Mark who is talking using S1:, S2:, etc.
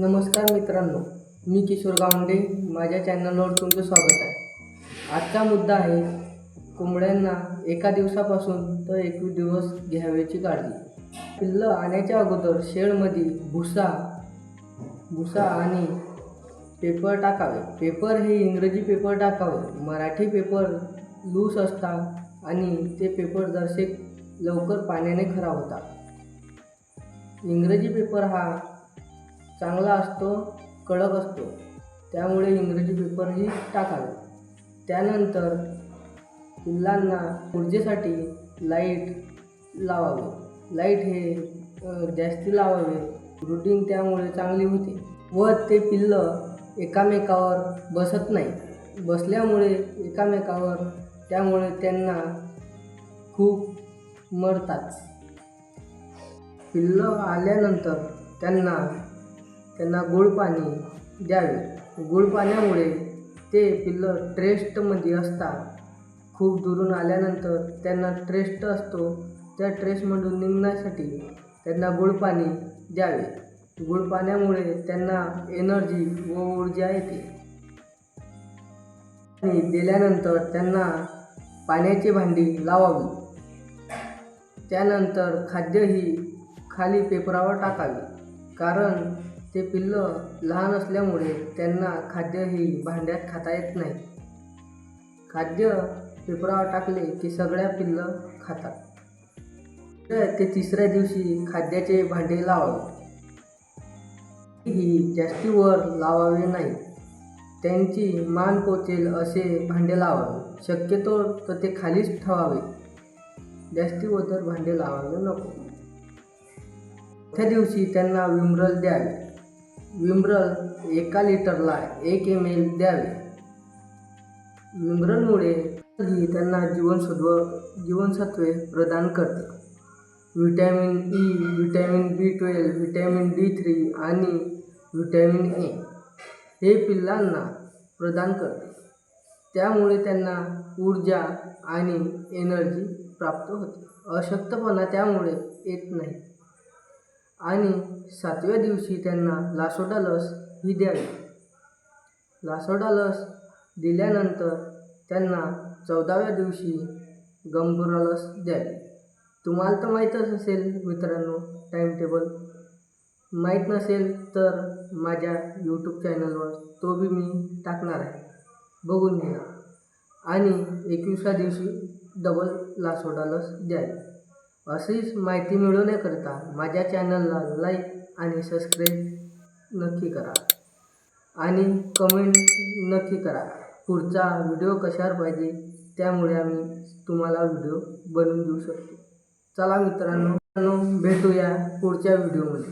S1: नमस्कार मित्रांनो मी किशोर गावंडे माझ्या चॅनलवर तुमचं स्वागत आहे. आजचा मुद्दा आहे कोंबड्यांना एका दिवसापासून तर एकवीस दिवस घ्यावयाची काळजी. पिल्लं आणायच्या अगोदर शेळमध्ये भुसा भुसा आणि पेपर टाकावे. पेपर हे इंग्रजी पेपर टाकावे. मराठी पेपर लूस असतात आणि ते पेपर जरसे लवकर पाण्याने खराब होतात इंग्रजी पेपर हा चांगला असतो कडक असतो. त्यामुळे इंग्रजी पेपरही टाकावे. त्यानंतर पिल्लांना ऊर्जेसाठी लाइट लावावे. लाइट हे जास्ती लावावे. रुटीन त्यामुळे चांगली होते. व ते पिल्लं एकामेकावर बसत नाही. बसल्यामुळे एकामेकावर त्यामुळे त्यांना खूप मरतात. पिल्लं आल्यानंतर त्यांना त्यांना गोड पाणी द्यावे. गोड पाण्यामुळे ते पिल्लं ट्रेस्टमध्ये असतात. खूप दुरून आल्यानंतर त्यांना ट्रेस्ट असतो. त्या ट्रेस्टमधून निघण्यासाठी त्यांना गोड पाणी द्यावे. गोड पाण्यामुळे त्यांना एनर्जी व ऊर्जा येते. आणि दिल्यानंतर त्यांना पाण्याची भांडी लावावी. त्यानंतर खाद्यही खाली पेपरावर टाकावे. कारण ते पिल्लं लहान असल्यामुळे त्यांना खाद्यही भांड्यात खाता येत नाही. खाद्य पेपरावर टाकले की सगळ्या पिल्लं खातात. तर ते तिसऱ्या दिवशी खाद्याचे भांडे लावावे ही जास्तीवर लावावे नाही. त्यांची मान पोचेल असे भांडे लावावे शक्यतो तर ते खालीच ठेवावे. जास्ती वजर भांडे लावावे नको. त्या दिवशी त्यांना विमरल द्यावे. विम्रल एका लिटरला एक एम एल द्यावे. विम्रलमुळे ही त्यांना जीवनसत्व जीवनसत्वे प्रदान करते. Vitamin E vitamin B twelve vitamin D three आणि व्हिटॅमिन ए हे पिल्लांना प्रदान करते. त्यामुळे त्यांना ऊर्जा आणि एनर्जी प्राप्त होते. अशक्तपणा त्यामुळे येत नाही. आणि सातव्या दिवशी त्यांना लासोडा लस ही द्यावी. लासोडा लस दिल्यानंतर त्यांना चौदाव्या दिवशी गंभुरा लस द्यावी. तुम्हाला तर माहीतच असेल मित्रांनो टाईमटेबल माहीत नसेल तर माझ्या यूट्यूब चॅनलवर तो बी मी टाकणार आहे. बघून घ्या. आणि एकविसव्या दिवशी डबल लासोडा लस द्यावी. अशीच माहिती मिळवण्याकरता माझ्या चॅनलला लाईक आणि सबस्क्राईब नक्की करा. आणि कमेंट नक्की करा. पुढचा व्हिडिओ कशावर पाहिजे त्यामुळे आम्ही तुम्हाला व्हिडिओ बनवून देऊ शकतो. चला मित्रांनो, भेटूया पुढच्या व्हिडिओमध्ये.